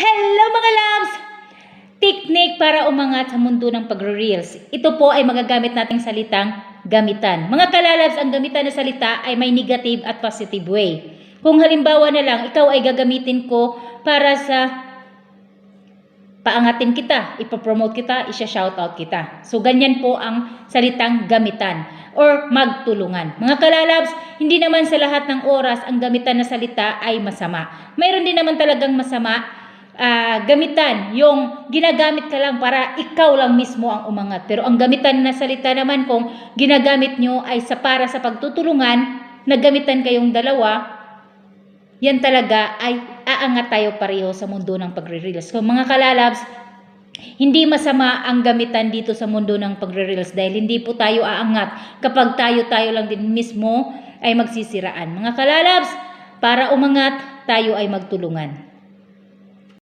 Hello mga loves! Teknik para umangat sa mundo ng pagre-reels. Ito po ay magagamit nating salitang gamitan. Mga kalalabs, ang gamitan na salita ay may negative at positive way. Kung halimbawa na lang, ikaw ay gagamitin ko para sa paangatin kita, ipopromote kita, isya-shoutout kita. So, ganyan po ang salitang gamitan or magtulungan. Mga kalalabs, hindi naman sa lahat ng oras ang gamitan na salita ay masama. Mayroon din naman talagang masama ah, gamitan, yung ginagamit ka lang para ikaw lang mismo ang umangat. Pero ang gamitan na salita naman kung ginagamit nyo ay sa para sa pagtutulungan, naggamitan kayong dalawa, yan talaga ay aangat tayo pareho sa mundo ng pagre-reels. So mga kalalabs, hindi masama ang gamitan dito sa mundo ng pagre-reels dahil hindi po tayo aangat kapag tayo-tayo lang din mismo ay magsisiraan. Mga kalalabs, para umangat, tayo ay magtulungan.